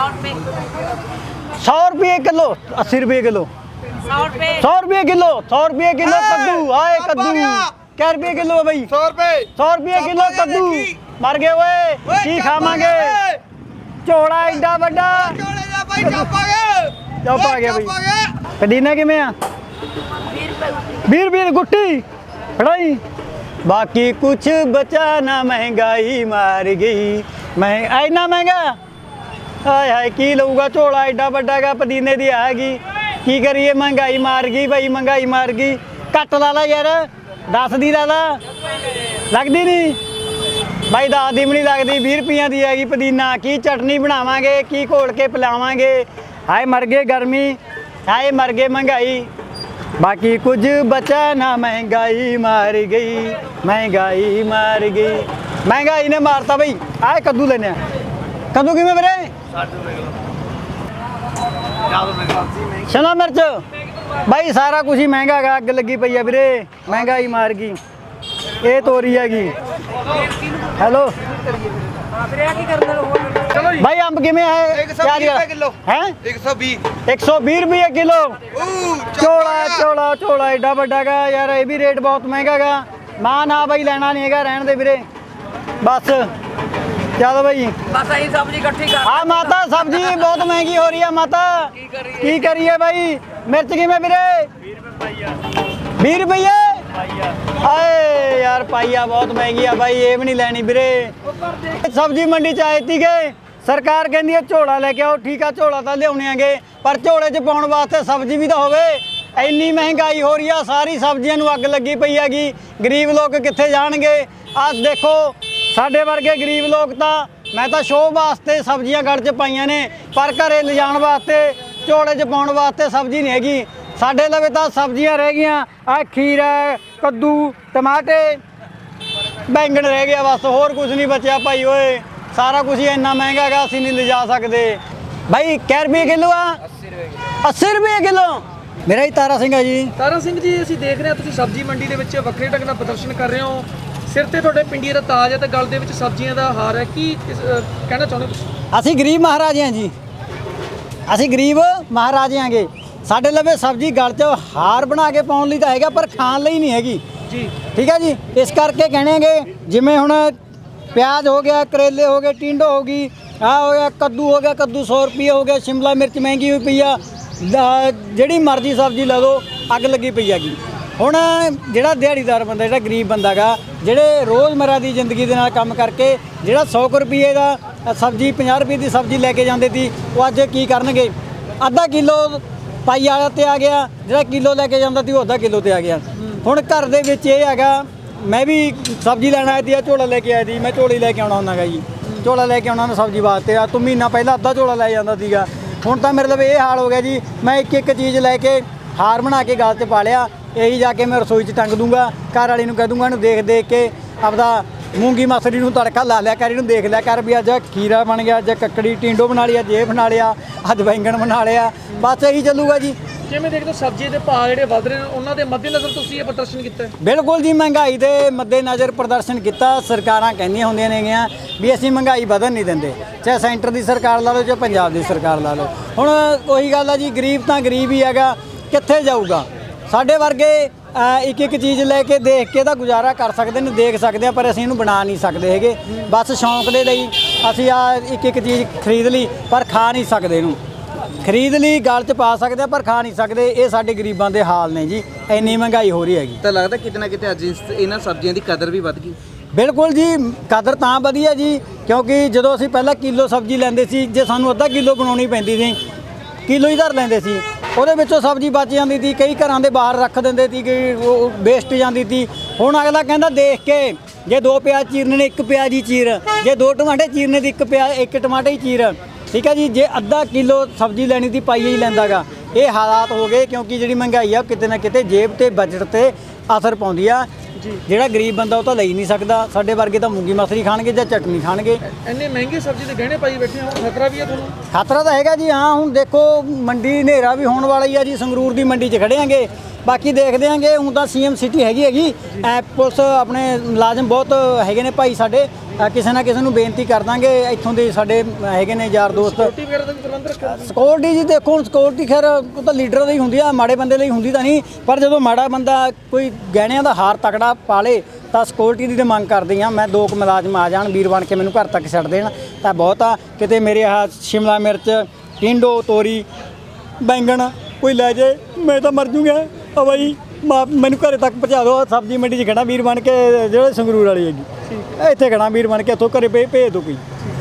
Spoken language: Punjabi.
सौ रुपये किलो अस्सी रुपये किलो। सौ रुपये। किलो सौ रुपये किलो कद्दू। आए कद्दू। क्या रुपये किलो है भाई? सौ रुपये। सौ रुपये किलो कद्दू। मर गए वे। की खावांगे चौड़ा एडा बड़ा। चौप आ गया भाई कदीना कि बीर बीर गुट्टी। खड़ाई। बाकी कुछ बचा ना महँगाई मार गई। मैं आई ना महँगा? ਹਾਏ ਹਾਏ, ਕੀ ਲਊਗਾ? ਝੋਲਾ ਐਡਾ ਵੱਡਾ ਗਾ ਪਦੀਨੇ ਦੀ ਆਗੀ ਕੀ ਕਰੀਏ? ਮਹਿੰਗਾਈ ਮਾਰ ਗਈ ਬਈ, ਮਹਿੰਗਾਈ ਮਾਰ ਗਈ। ਕੱਟ ਲਾ ਲਾ ਯਾਰ 10 ਦੀ ਲਾ ਲਾ। ਲੱਗਦੀ ਨਹੀਂ? ਬਾਈ ਦਸ ਦੀ ਵੀ ਨਹੀਂ ਲੱਗਦੀ 20 ਰੁਪਈਆਂ ਦੀ ਹੈਗੀ ਪੁਦੀਨਾ। ਕੀ ਚਟਨੀ ਬਣਾਵਾਂਗੇ, ਕੀ ਘੋਲ ਕੇ ਪਿਲਾਵਾਂਗੇ? ਹਾਏ, ਮਰ ਗਏ ਗਰਮੀ। ਹਾਏ, ਮਰ ਗਏ ਮਹਿੰਗਾਈ। ਬਾਕੀ ਕੁਝ ਬਚਾ ਨਾ, ਮਹਿੰਗਾਈ ਮਾਰ ਗਈ, ਮਹਿੰਗਾਈ ਮਾਰ ਗਈ। ਮਹਿੰਗਾਈ ਨੇ ਮਾਰਤਾ ਬਈ। ਆਏ ਕੱਦੂ ਲੈਨੇ ਆ। ਕੱਦੂ ਕਿਵੇਂ ਵੀਰੇ? ਸ਼ਿਮਲਾ ਮਿਰਚ। ਬਾਈ ਸਾਰਾ ਕੁਝ ਹੀ ਮਹਿੰਗਾ ਗਾ ਅੱਗ ਲੱਗੀ ਪਈ ਆ ਵੀਰੇ। ਮਹਿੰਗਾਈ ਮਾਰ ਗਈ। ਇਹ ਤੋਰੀ ਹੈਗੀ। ਹੈਲੋ। ਚਲੋ ਜੀ ਭਾਈ ਅੰਬ ਕਿਵੇਂ ਹੈ 120 ਰੁਪਏ ਕਿਲੋ। ਹੈ? 120 120 ਰੁਪਏ ਕਿਲੋ। ਚੋਲਾ ਚੋਲਾ ਚੋਲਾ ਏਡਾ ਵੱਡਾ ਗਾ ਯਾਰ ਇਹ ਵੀ ਰੇਟ ਬਹੁਤ ਮਹਿੰਗਾ ਗਾ ਮਾਂ ਨਾ ਬਾਈ ਲੈਣਾ ਨਹੀਂ ਹੈਗਾ ਰਹਿਣ ਦੇ ਵੀਰੇ। ਬਸ। ਚੱਲ ਬਾਈ बस यही सब्जी इकट्ठी कर ਆ ਮਾਤਾ ਸਬਜ਼ੀ ਬਹੁਤ ਮਹਿੰਗੀ ਹੋ ਰਹੀ ਆ ਮਾਤਾ ਕੀ ਕਰੀਏ? ਕੀ ਕਰੀਏ ਬਾਈ ਮਿਰਚ ਕਿਵੇਂ ਵੀਰੇ 20 ਰੁਪਏ 20 ਰੁਪਏ ਆਏ ਯਾਰ ਪਾਈਆ ਬਹੁਤ ਮਹਿੰਗੀ ਆ ਬਾਈ ਇਹ ਵੀ ਨਹੀਂ ਲੈਣੀ ਵੀਰੇ ਸਬਜ਼ੀ ਮੰਡੀ ਚ ਆਏ ਤੀਗੇ ਸਰਕਾਰ ਕਹਿੰਦੀ ਹੈ ਝੋਲਾ ਲੈ ਕੇ ਆਓ ਠੀਕ ਆ ਝੋਲਾ ਤਾਂ ਲਿਆਉਣੇ ਆਂਗੇ ਪਰ ਝੋਲੇ 'ਚ ਪਾਉਣ ਵਾਸਤੇ ਸਬਜ਼ੀ ਵੀ ਤਾਂ ਹੋਵੇ ਇੰਨੀ ਮਹਿੰਗਾਈ ਹੋ ਰਹੀ ਆ ਸਾਰੀ ਸਬਜ਼ੀਆਂ ਨੂੰ ਅੱਗ ਲੱਗੀ ਪਈ ਹੈਗੀ ਗਰੀਬ ਲੋਕ ਕਿੱਥੇ ਜਾਣਗੇ ਆਹ ਦੇਖੋ ਸਾਡੇ ਵਰਗੇ ਗਰੀਬ ਲੋਕ ਤਾਂ ਮੈਂ ਤਾਂ ਸ਼ੋਅ ਵਾਸਤੇ ਸਬਜ਼ੀਆਂ ਗੜ 'ਚ ਪਾਈਆਂ ਨੇ ਪਰ ਘਰੇ ਲਿਜਾਣ ਵਾਸਤੇ ਝੋਲੇ 'ਚ ਪਾਉਣ ਵਾਸਤੇ ਸਬਜ਼ੀ ਨਹੀਂ ਹੈਗੀ। ਸਾਡੇ ਲਵੇ ਤਾਂ ਸਬਜ਼ੀਆਂ ਰਹਿ ਗਈਆਂ ਆ ਖੀਰਾ ਕੱਦੂ ਟਮਾਟੇ ਬੈਂਗਣ ਰਹਿ ਗਿਆ ਬਸ ਹੋਰ ਕੁਝ ਨਹੀਂ ਬਚਿਆ ਭਾਈ ਓਏ। ਸਾਰਾ ਕੁਝ ਇੰਨਾ ਮਹਿੰਗਾ ਹੈਗਾ ਅਸੀਂ ਨਹੀਂ ਲਿਜਾ ਸਕਦੇ। ਭਾਈ ਕੈ ਰੁਪਏ ਕਿਲੋ ਆ? 80 ਰੁਪਏ ਕਿਲੋ। ਮੇਰਾ ਹੀ ਤਾਰਾ ਸਿੰਘ ਹੈ ਜੀ। ਤਾਰਾ ਸਿੰਘ ਜੀ ਅਸੀਂ ਦੇਖ ਰਹੇ ਹਾਂ ਤੁਸੀਂ ਸਬਜ਼ੀ ਮੰਡੀ ਦੇ ਵਿੱਚ ਵੱਖਰੇ ਢੰਗ ਨਾਲ ਪ੍ਰਦਰਸ਼ਨ ਕਰ ਰਹੇ ਹੋ। ਸਿਰ ਤੇ ਤੁਹਾਡੇ ਪਿੰਡੀ ਦਾ ਤਾਜ ਹੈ ਤੇ ਗਲ ਦੇ ਵਿੱਚ ਸਬਜ਼ੀਆਂ ਦਾ ਹਾਰ ਹੈ। ਕੀ ਅਹ ਕਹਿਣਾ ਚਾਹੁੰਦੇ ਹੋ ਤੁਸੀਂ? ਅਸੀਂ ਗਰੀਬ ਮਹਾਰਾਜੇ ਹਾਂ ਜੀ। ਅਸੀਂ ਗਰੀਬ ਮਹਾਰਾਜੇ ਆਂਗੇ ਸਾਡੇ ਲਵੇ ਸਬਜ਼ੀ ਗਲ 'ਚ ਹਾਰ ਬਣਾ ਕੇ ਪਾਉਣ ਲਈ ਤਾਂ ਹੈਗਾ ਪਰ ਖਾਣ ਲਈ ਨਹੀਂ ਹੈਗੀ। ਜੀ। ਠੀਕ ਹੈ ਜੀ? ਇਸ ਕਰਕੇ ਕਹਿਣੇਗੇ ਜਿਵੇਂ ਹੁਣ ਪਿਆਜ਼ ਹੋ ਗਿਆ ਕਰੇਲੇ ਹੋ ਗਏ ਟਿੰਡੋ ਹੋ ਗਈ ਆ ਹੋ ਗਿਆ ਕੱਦੂ ਹੋ ਗਿਆ ਕੱਦੂ 100 ਰੁਪਏ ਹੋ ਗਿਆ ਸ਼ਿਮਲਾ ਮਿਰਚ ਮਹਿੰਗੀ ਹੋਈ ਪਈ ਆ। ਲਾ- ਜਿਹੜੀ ਮਰਜ਼ੀ ਸਬਜ਼ੀ ਲੈ ਲਓ ਅੱਗ ਲੱਗੀ ਪਈ ਹੈਗੀ। ਹੁਣ ਜਿਹੜਾ ਦਿਹਾੜੀਦਾਰ ਬੰਦਾ, ਜਿਹੜਾ ਗਰੀਬ ਬੰਦਾ ਗਾ, ਜਿਹੜੇ ਰੋਜ਼ਮਰਾ ਦੀ ਜ਼ਿੰਦਗੀ ਦੇ ਨਾਲ ਕੰਮ ਕਰਕੇ ਜਿਹੜਾ 100 ਕੁ ਰੁਪਏ ਦਾ ਸਬਜ਼ੀ 50 ਰੁਪਏ ਦੀ ਸਬਜ਼ੀ ਲੈ ਕੇ ਜਾਂਦੇ ਸੀ, ਉਹ ਅੱਜ ਕੀ ਕਰਨਗੇ? ਅੱਧਾ ਕਿਲੋ ਪਾਈ ਵਾਲਾ ਤੇ ਆ ਗਿਆ, ਜਿਹੜਾ ਕਿਲੋ ਲੈ ਕੇ ਜਾਂਦਾ ਸੀ, ਉਹ ਅੱਧਾ ਕਿਲੋ ਤੇ ਆ ਗਿਆ। ਹੁਣ ਘਰ ਦੇ ਵਿੱਚ ਇਹ ਹੈਗਾ, ਮੈਂ ਵੀ ਸਬਜ਼ੀ ਲੈਣ ਆਇਆ ਸੀ ਆ ਝੋਲਾ ਲੈ ਕੇ ਆਇਆ ਸੀ, ਮੈਂ ਝੋਲੀ ਲੈ ਕੇ ਆਉਣਾ ਹੁੰਦਾ ਗਾ ਜੀ। ਝੋਲਾ ਲੈ ਕੇ ਆਉਣਾ ਨਾ ਸਬਜ਼ੀ ਵਾਸਤੇ ਆ ਤੂੰ ਮਹੀਨਾ ਪਹਿਲਾਂ ਅੱਧਾ ਝੋਲਾ ਲੈ ਜਾਂਦਾ ਸੀਗਾ। ਹੁਣ ਤਾਂ ਮੇਰੇ ਲਈ ਇਹ ਹਾਲ ਹੋ ਗਿਆ ਜੀ, ਮੈਂ ਇੱਕ ਇੱਕ ਚੀਜ਼ ਲੈ ਕੇ ਹਾਰ ਬਣਾ ਕੇ ਗਲ 'ਚ ਪਾ ਲਿਆ ਇਹੀ ਜਾ ਕੇ ਮੈਂ ਰਸੋਈ 'ਚ ਟੰਗ ਦੂੰਗਾ ਘਰ ਵਾਲੀ ਨੂੰ ਕਹਿ ਦੂੰਗਾ ਇਹਨੂੰ ਦੇਖ ਦੇਖ ਕੇ ਆਪਦਾ ਮੂੰਗੀ ਮਸਰੀ ਨੂੰ ਤੜਕਾ ਲਾ ਲਿਆ ਕਰ ਇਹਨੂੰ ਦੇਖ ਲਿਆ ਕਰ ਵੀ ਅੱਜ ਖੀਰਾ ਬਣ ਗਿਆ ਅੱਜ ਕੱਕੜੀ ਟਿੰਡੋ ਬਣਾ ਲਿਆ ਜੇ ਬਣਾ ਲਿਆ ਅੱਜ ਬੈਂਗਣ ਬਣਾ ਲਿਆ ਬਸ ਇਹੀ ਚੱਲੂਗਾ ਜੀ। ਕਿਵੇਂ ਦੇਖਦੇ ਹੋ ਸਬਜ਼ੀ ਦੇ ਭਾਅ ਜਿਹੜੇ ਵਧ ਰਹੇ ਨੇ ਉਹਨਾਂ ਦੇ ਮੱਦੇਨਜ਼ਰ ਤੁਸੀਂ ਇਹ ਪ੍ਰਦਰਸ਼ਨ ਕੀਤਾ? ਬਿਲਕੁਲ ਜੀ ਮਹਿੰਗਾਈ ਦੇ ਮੱਦੇ ਨਜ਼ਰ ਪ੍ਰਦਰਸ਼ਨ ਕੀਤਾ ਸਰਕਾਰਾਂ ਕਹਿੰਦੀਆਂ ਹੁੰਦੀਆਂ ਨੇਗੀਆਂ ਵੀ ਅਸੀਂ ਮਹਿੰਗਾਈ ਵਧਣ ਨਹੀਂ ਦਿੰਦੇ ਚਾਹੇ ਸੈਂਟਰ ਦੀ ਸਰਕਾਰ ਲਾ ਲਓ ਚਾਹੇ ਪੰਜਾਬ ਦੀ ਸਰਕਾਰ ਲਾ ਲਓ। ਹੁਣ ਉਹੀ ਗੱਲ ਆ ਜੀ ਗਰੀਬ ਤਾਂ ਗਰੀਬ ਹੀ ਹੈਗਾ ਕਿੱਥੇ ਜਾਊਗਾ? ਸਾਡੇ ਵਰਗੇ ਇੱਕ ਇੱਕ ਚੀਜ਼ ਲੈ ਕੇ ਦੇਖ ਕੇ ਤਾਂ ਗੁਜ਼ਾਰਾ ਕਰ ਸਕਦੇ ਨੇ ਦੇਖ ਸਕਦੇ ਆ ਪਰ ਅਸੀਂ ਇਹਨੂੰ ਬਣਾ ਨਹੀਂ ਸਕਦੇ ਹੈਗੇ। ਬਸ ਸ਼ੌਂਕ ਦੇ ਲਈ ਅਸੀਂ ਆ ਇੱਕ ਇੱਕ ਚੀਜ਼ ਖਰੀਦ ਲਈ ਪਰ ਖਾ ਨਹੀਂ ਸਕਦੇ ਇਹਨੂੰ। ਖਰੀਦ ਲਈ ਗਲ 'ਚ ਪਾ ਸਕਦੇ ਆ ਪਰ ਖਾ ਨਹੀਂ ਸਕਦੇ। ਇਹ ਸਾਡੇ ਗਰੀਬਾਂ ਦੇ ਹਾਲ ਨੇ ਜੀ। ਇੰਨੀ ਮਹਿੰਗਾਈ ਹੋ ਰਹੀ ਹੈਗੀ। ਤਾਂ ਲੱਗਦਾ ਕਿਤੇ ਨਾ ਕਿਤੇ ਅੱਜ ਇਸ- ਇਹਨਾਂ ਸਬਜ਼ੀਆਂ ਦੀ ਕਦਰ ਵੀ ਵੱਧ ਗਈ। ਬਿਲਕੁਲ ਜੀ ਕਦਰ ਤਾਂ ਵਧੀਆ ਜੀ ਕਿਉਂਕਿ ਜਦੋਂ ਅਸੀਂ ਪਹਿਲਾਂ ਕਿਲੋ ਸਬਜ਼ੀ ਲੈਂਦੇ ਸੀ ਜੇ ਸਾਨੂੰ ਅੱਧਾ ਕਿਲੋ ਬਣਾਉਣੀ ਪੈਂਦੀ ਸੀ ਕਿਲੋ ਹੀ ਧਰ ਲੈਂਦੇ ਸੀ। ਉਹਦੇ ਵਿੱਚੋਂ ਸਬਜ਼ੀ ਬਚ ਜਾਂਦੀ ਸੀ, ਕਈ ਘਰਾਂ ਦੇ ਬਾਹਰ ਰੱਖ ਦਿੰਦੇ ਸੀ ਕਿ ਉਹ ਵੇਸਟ ਜਾਂਦੀ ਸੀ। ਹੁਣ ਅਗਲਾ ਕਹਿੰਦਾ ਦੇਖ ਕੇ, ਜੇ ਦੋ ਪਿਆਜ਼ ਚੀਰਨੇ ਨੇ, ਇੱਕ ਪਿਆਜ਼ ਹੀ ਚੀਰ। ਜੇ ਦੋ ਟਮਾਟੇ ਚੀਰਨੇ ਦੀ, ਇੱਕ ਪਿਆਜ਼, ਇੱਕ ਟਮਾਟੇ ਹੀ ਚੀਰ। ਠੀਕ ਹੈ ਜੀ, ਜੇ ਅੱਧਾ ਕਿਲੋ ਸਬਜ਼ੀ ਲੈਣੀ ਦੀ ਪਾਈ ਹੀ ਲੈਂਦਾਗਾ। ਇਹ ਹਾਲਾਤ ਹੋ ਗਏ ਕਿਉਂਕਿ ਜਿਹੜੀ ਮਹਿੰਗਾਈ ਆ ਕਿਤੇ ਨਾ ਕਿਤੇ ਜੇਬ ਤੇ ਬਜਟ ਤੇ ਅਸਰ ਪਾਉਂਦੀ ਆ। ਜਿਹੜਾ ਗਰੀਬ ਬੰਦਾ ਉਹ ਤਾਂ ਲਈ ਨਹੀਂ ਸਕਦਾ। ਸਾਡੇ ਵਰਗੇ ਤਾਂ ਮੂੰਗੀ ਮਸਰੀ ਖਾਣਗੇ ਜਾਂ ਚਟਨੀ ਖਾਣਗੇ। ਇੰਨੇ ਮਹਿੰਗੇ ਸਬਜ਼ੀ ਦੇ ਗਹਿਣੇ ਪਾਈ ਬੈਠੇ ਹੋ ਖਤਰਾ ਵੀ ਹੈ ਤੁਹਾਨੂੰ? ਖਤਰਾ ਤਾਂ ਹੈਗਾ ਜੀ ਹਾਂ ਹੁਣ ਦੇਖੋ ਮੰਡੀ ਹਨੇਰਾ ਵੀ ਹੋਣ ਵਾਲਾ ਹੀ ਆ ਜੀ ਸੰਗਰੂਰ ਦੀ ਮੰਡੀ 'ਚ ਖੜੇ ਆਂਗੇ। ਬਾਕੀ ਦੇਖਦੇ ਆਂਗੇ ਹੁਣ ਤਾਂ ਸੀਐਮ ਸਿਟੀ ਹੈਗੀ ਹੈਗੀ। ਐ ਪੁਲਿਸ ਆਪਣੇ ਮੁਲਾਜ਼ਮ ਬਹੁਤ ਹੈਗੇ ਨੇ ਭਾਈ ਸਾਡੇ। ਕਿਸੇ ਨਾ ਕਿਸੇ ਨੂੰ ਬੇਨਤੀ ਕਰ ਦਾਂਗੇ ਇੱਥੋਂ ਦੇ ਸਾਡੇ ਹੈਗੇ ਨੇ ਯਾਰ ਦੋਸਤ। ਰੋਟੀ ਵਗੈਰਾ ਦਾ ਵੀ ਪ੍ਰਬੰਧ ਰੱਖਿਆ ਤੁਸੀਂ? ਸਿਕਿਉਰਿਟੀ ਜੀ ਦੇਖੋ ਹੁਣ ਸਿਕਿਉਰਿਟੀ ਖੈਰ ਉਹ ਤਾਂ ਲੀਡਰ ਦੀ ਹੁੰਦੀ ਆ ਮਾੜੇ ਬੰਦੇ ਲਈ ਹੁੰਦੀ ਤਾਂ ਨਹੀਂ ਪਰ ਜਦੋਂ ਮਾੜਾ ਬੰਦਾ ਕੋਈ ਗਹਿਣਿਆਂ ਦਾ ਹਾਰ ਤਕੜਾ ਪਾਲੇ ਤਾਂ ਸਿਕਿਉਰਿਟੀ ਦੀ ਤਾਂ ਮੰਗ ਕਰਦੀ ਆ। ਮੈਂ ਦੋ ਕੁ ਮੁਲਾਜ਼ਮ ਆ ਜਾਣ ਵੀਰ ਬਣ ਕੇ ਮੈਨੂੰ ਘਰ ਤੱਕ ਛੱਡ ਦੇਣ। ਤਾਂ ਬਹੁਤ ਆ ਕਿਤੇ ਮੇਰੇ ਆਹ ਸ਼ਿਮਲਾ ਮਿਰਚ ਟਿੰਡੋ ਤੋਰੀ ਬੈਂਗਣ ਕੋਈ ਲੈ ਜੇ ਮੈਂ ਤਾਂ ਮਰ ਜੂਗਾ। ਆ ਬਾਈ ਮਾ- ਮੈਨੂੰ ਘਰੇ ਤੱਕ ਪਹੁੰਚਾ ਦਿਓ ਸਬਜ਼ੀ ਮੰਡੀ 'ਚ ਖੜਾ ਵੀਰ ਬਣ ਕੇ ਜਿਹੜੇ ਸੰਗਰੂਰ ਵਾਲੀ ਹੈਗੀ। ਇੱਥੇ ਖੜਾ ਵੀਰ ਬਣ ਕੇ ਇੱਥੋਂ ਘਰੇ ਭੇ- ਭੇਜ ਦਿਓ ਕੋਈ।